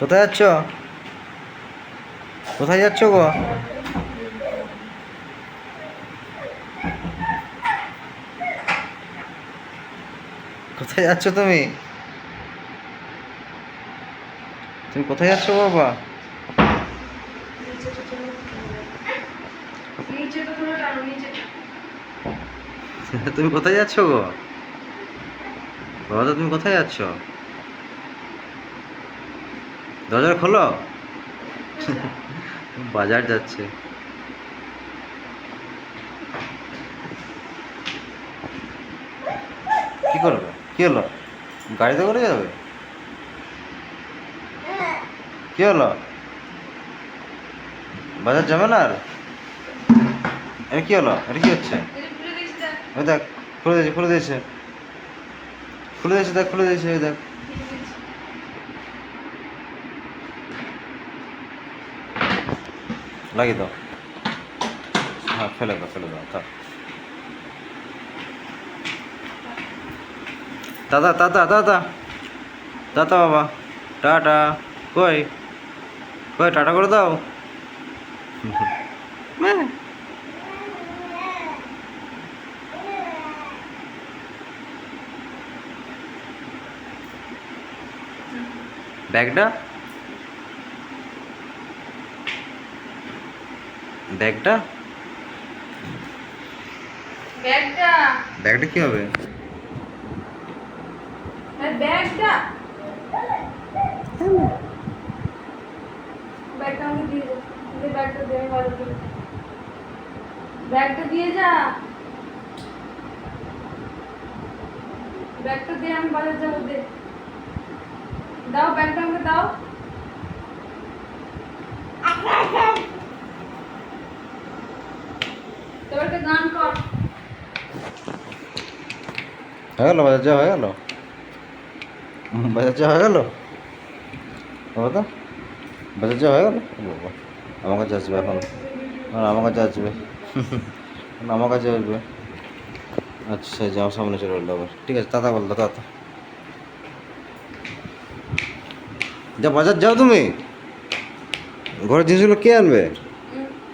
কোথায় যাচ্ছ? কোথায় যাচ্ছ গো? কোথায় যাচ্ছ তুমি? তুমি কোথায় যাচ্ছ বাবা? তুমি কোথায় যাচ্ছ গো? বাবা তুমি কোথায় যাচ্ছ? দরজা খোলো। বাজার যাচ্ছে। কি করবে কি হলো? গাড়িতে করে যাবে? কি হলো? বাজার যাবে না আর? এটা কি হলো? এটা কি হচ্ছে? ওই দেখ, খুলে দিয়েছে খুলে দিয়েছে। খুলে দিয়েছে, দেখ, খুলে দিয়েছে, এই দেখ। লাগিয়ে দাও। হ্যাঁ ফেলে দাও ফেলে দাও তা দাদা দাদা দাদা। দাদা বাবা টাটা। কই? কই টাটা করে দাও। ব্যাগটা? ব্যাগটা? ব্যাগটা। ব্যাগটা কি হবে? হ্যাঁ ব্যাগটা। ব্যাগটা আমাকে দিয়ে দে দে ব্যাগটা দে আমি বাজার করে। ব্যাগটা দিয়ে যা। ব্যাগটা দিয়ে আমি বাজার যাব দে। দাও ব্যাগটা আমাকে দাও। হয়ে গেলো, বাজার যাওয়া হয়ে গেল? বাজার যাওয়া হয়ে গেল? বাবা বাজার যাওয়া হয়ে গেল? বাবা, আমার কাছে আসবে এখন। আমার কাছে আসবে। আমার কাছে আসবে। আচ্ছা যাও, সামনে চলে এলো আবার। ঠিক আছে, তাতা বলতো তাতা। যা, বাজার যাও তুমি। ঘরের জিনিসগুলো কে আনবে?